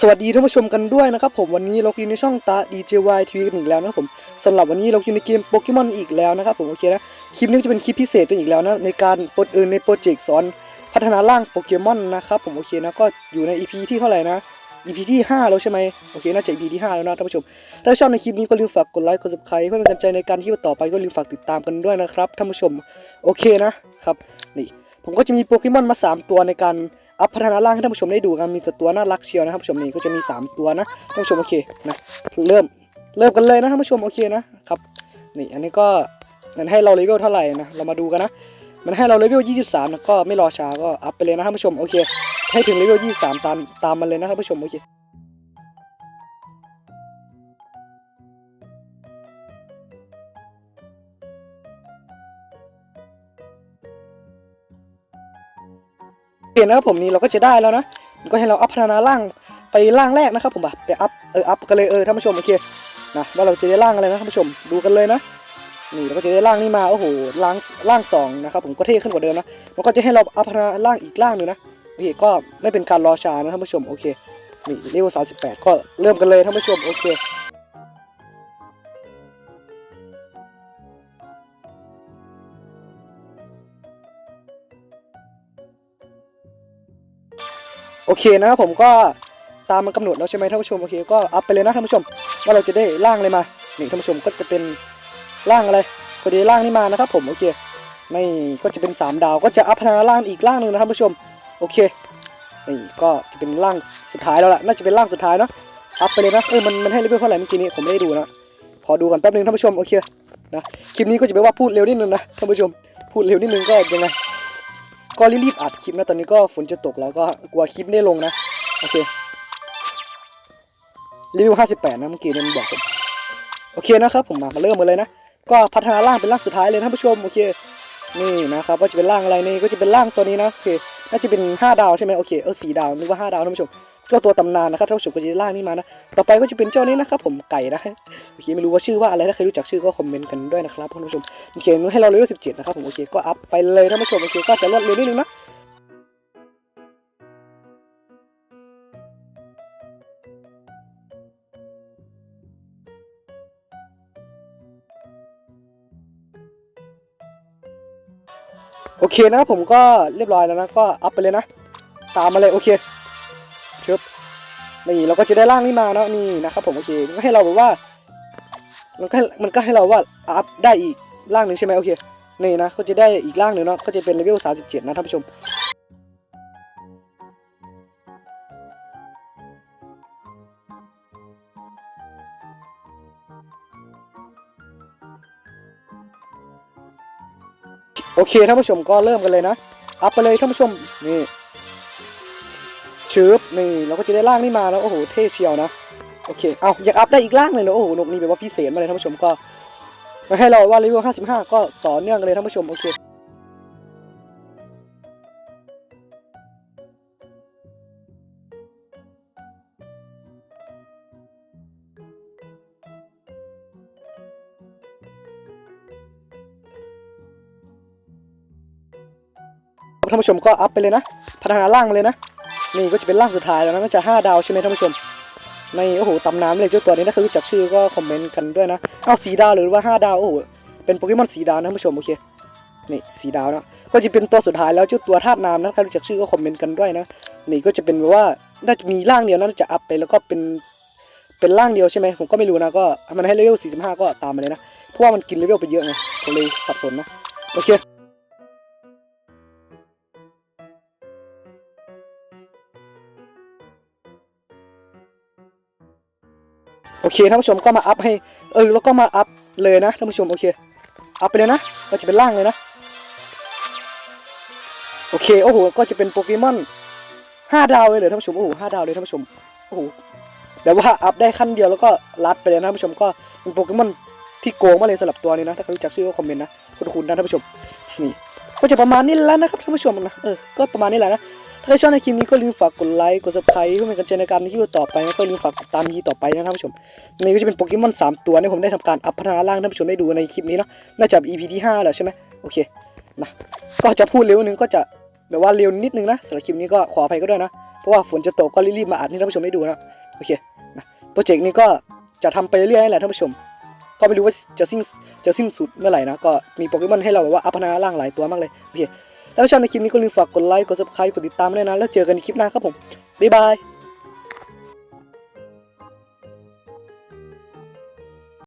สวัสดีท่านผู้ชมกันด้วยนะครับผมวันนี้เราอยู่ในช่องตา DJY TV กันอีกแล้วนะครับผมสำหรับวันนี้เราอยู่ในเกมโปเกมอนอีกแล้วนะครับผมโอเคนะคลิปนี้จะเป็นคลิปพิเศษกันอีกแล้วนะในการโปรเออในโปรเจกต์สอนพัฒนาร่างโปเกมอนนะครับผมโอเคนะก็อยู่ใน EP ที่เท่าไหร่นะ EP ที่ 5 แล้วใช่ไหมโอเคน่าจะ EP ที่ 5 แล้วนะท่านผู้ชมถ้าชอบในคลิปนี้ก็ลืมฝากกดไลค์กด subscribe เพื่อเป็นกำลังใจในการที่ต่อไปก็ลืมฝากติดตามกันด้วยนะครับท่านผู้ชมโอเคนะครับนี่ผมก็จะมีโปเกมอนมา 3 ตัวในการ อัพพัฒนาร่างให้ท่านผู้ชมได้ดูกันมีแต่ตัวน่ารักเชียวนะท่านผู้ชมนี่ก็จะมี 3 ตัวนะท่านผู้ชมโอเคนะเริ่มเริ่มกันเลยนะท่านผู้ชมโอเคนะครับนี่อันนี้ก็มันให้เราเลเวลเท่าไหร่นะเรามาดูกันนะมันให้เราเลเวล 23นะก็ไม่รอช้าก็อัพไปเลยนะท่านผู้ชมโอเคให้ถึงเลเวล 23 ตามตามมันเลยนะท่านผู้ชมโอเค ลี่ยนนะครับผมนี่เราก็จะได้แล้วนะก็ให้เราอัพพัฒนาร่างไปร่างแรกนะครับผมแบบไปอัพเอออัพกันเลยเออท่านผู้ชมโอเคนะว่าเราจะได้ร่างอะไรนะท่านผู้ชมดูกันเลยนะนี่เราก็จะได้ร่างนี้มาโอ้โหร่างร่างสองนะครับผมก็เท่ขึ้นกว่าเดิมนะมันก็จะให้เราอัพพัฒนาร่างอีกร่างหนึ่งนะโอเคก็ไม่เป็นการรอช้านะท่านผู้ชมโอเคนี่เลเวลสามสิบแปดก็เริ่มกันเลยท่านผู้ชมโอเค โอเคนะครับผมก็ตามมันกำหนดแล้วใช่ไหมท่านผู้ชมโอเคก็อัพไปเลยนะท่านผู้ชม ว่าเราจะได้ร่างอะไรมานี่ท่านผู้ชมก็จะเป็นร่างอะไรก็ได้ร่างนี้มานะครับผมโอเคนี่ก็จะเป็น 3 ดาวก็จะอัพพนาร่างอีกร่างหนึ่งนะท่านผู้ชมโอเคนี่ก็จะเป็นร่างสุดท้ายแล้วล่ะน่าจะเป็นร่างสุดท้ายเนาะอัพไปเลยนะเออมันมันให้เลเวลเท่าไหร่เมื่อกี้นี้ผมไม่ได้ดูนะขอดูกันแป๊บนึงท่านผู้ชมโอเคนะคลิปนี้ก็จะไปว่าพูดเร็วนิดนึงนะท่านผู้ชม พูดเร็วนิดนึงก็ยังไง ก็รีบๆอัดคลิปนะตอนนี้ก็ฝนจะตกแล้วก็กลัวคลิปไม่ได้ลงนะ โอเครีวิว 58 นะเมื่อกี้เนี่ยมันบอกผมโอเคนะครับผมมามาเริ่มกันเลยนะ ก็พัฒนาร่างเป็นร่างสุดท้ายเลยนะท่านผู้ชมโอเค นี่นะครับว่าจะเป็นร่างอะไรนี่ก็จะเป็นร่างตัวนี้นะโอเคน่าจะเป็น 5 ดาวใช่ไหมโอเคเออสี่ดาวนึกว่า 5 ดาวท่านผู้ชม ก็ตัวตำนานนะครับท่านผู้ชมก็จะได้ร่างนี้มานะ ต่อไปก็จะเป็นเจ้านี้นะครับผมไก่นะโอเคไม่รู้ว่าชื่อว่าอะไรถ้าใครรู้จักชื่อก็คอมเมนต์กันด้วยนะครับท่านผู้ชมโอเคให้เราเลเวล17นะครับผมโอเคก็อัพไปเลยท่านผู้ชมโอเคก็จะรวดเร็วนิดนึงนะโอเคนะครับผมก็เรียบร้อยแล้วนะก็อัพไปเลยนะ ตามมาเลยโอเค นี่เราก็จะได้ร่างนี้มาเนาะนี่นะครับผมโอเคมันก็ให้เราแบบว่า มันก็มันก็ให้เราว่าอัพได้อีกร่างหนึ่งใช่ไหมโอเคนี่นะก็จะได้อีกร่างหนึ่งเนาะก็จะเป็นเลเวล37นะท่านผู้ชมโอเคท่านผู้ชมก็เริ่มกันเลยนะ อัพไปเลยท่านผู้ชมนี่ ชืบนี่เราก็จะได้ร่างนี้มาแล้วโอ้โหเท่เชียวนะโอเคเอาอยากอัพได้อีกร่างเลยนะโอ้โหนกนี่แบบว่าพิเศษมาเลยท่านผู้ชมก็มาให้เราว่าเลเวล55 ก็ต่อเนื่องกันเลยท่านผู้ชมโอเคท่านผู้ชมก็อัพไปเลยนะ พัฒนาร่างเลยนะ นี่ก็จะเป็นร่างสุดท้ายแล้วนะน่าจะ5ดาวใช่ไหมท่านผู้ชมในโอ้โหตำนานเลยเจ้าตัวนี้ถ้าใครรู้จักชื่อก็คอมเมนต์กันด้วยนะเอาสีดาวหรือว่า 5 ดาวโอ้โหเป็นโปเกมอนสีดาวนะท่านผู้ชมโอเคนี่สีดาวนะก็จะเป็นตัวสุดท้ายแล้วเจ้าตัวธาตุน้ำนะใครรู้จักชื่อก็คอมเมนต์กันด้วยนะนี่ก็จะเป็นแบบว่าน่าจะมีร่างเดียวน่าจะอัพไปแล้วก็เป็นเป็นร่างเดียวใช่ไหมผมก็ไม่รู้นะก็มันให้เลเวล45 ก็ตามมาเลยนะเพราะว่ามันกินเลเวลไปเยอะไงผมเลยสับสนนะโอเค โอเคท่านผู้ชมก็มาอัพให้ เออแล้วก็มาอัพเลยนะท่านผู้ชมโอเค อัพไปเลยนะก็จะเป็นร่างเลยนะ โอเคโอ้โหก็จะเป็นโปเกมอนห้าดาวเลยเลยท่านผู้ชมโอ้โหห้าดาวเลยท่านผู้ชมโอ้โหแบบว่าอัพได้ขั้นเดียวแล้วก็ลัดไปเลยนะท่านผู้ชมก็เป็นโปเกมอนที่โกงมาเลยสำหรับตัวนี้นะ ถ้าใครรู้จักชื่อก็คอมเมนต์นะคุณคุณนะท่านผู้ชมนี่ก็จะประมาณนี้แล้วนะครับท่านผู้ชมนะเออก็ประมาณนี้แหละนะ ถ้าชอบในคลิปนี้ก็ลืมฝากกดไลค์กด subscribe เพื่อเป็นกำลังใจในการที่จะต่อไปนะก็ลืมฝากตามยีต่อไปนะครับผู้ชมนี่ก็จะเป็นโปเกมอน3ตัวที่ผมได้ทำการอัพพัฒนาร่างท่านผู้ชมได้ดูในคลิปนี้เนาะน่าจะ EP ที่5แล้วใช่ไหมโอเคนะก็จะพูดเร็วนึงก็จะแบบว่าเร็วนิดนึงนะสำหรับคลิปนี้ก็ขออภัยก็ด้วยนะเพราะว่าฝนจะตกก็รีบๆมาอัดให้ท่านผู้ชมได้ดูนะโอเคนะโปรเจกต์นี้ก็จะทำไปเรื่อยๆแหละท่านผู้ชม ก็ไม่รู้ว่าจะสิ้นจะสิ้นสุดเมื่อไหร่นะก็มีโปเกมอนให้เราแบบว่าอัพนาร่างหลายตัวมากเลยโอเค แล้วชอบในคลิปนี้ก็ลืมฝากกดไลค์กดซับสไครต์กดติดตามด้วยนะแล้วเจอกันในคลิปหน้าครับผมบ๊ายบาย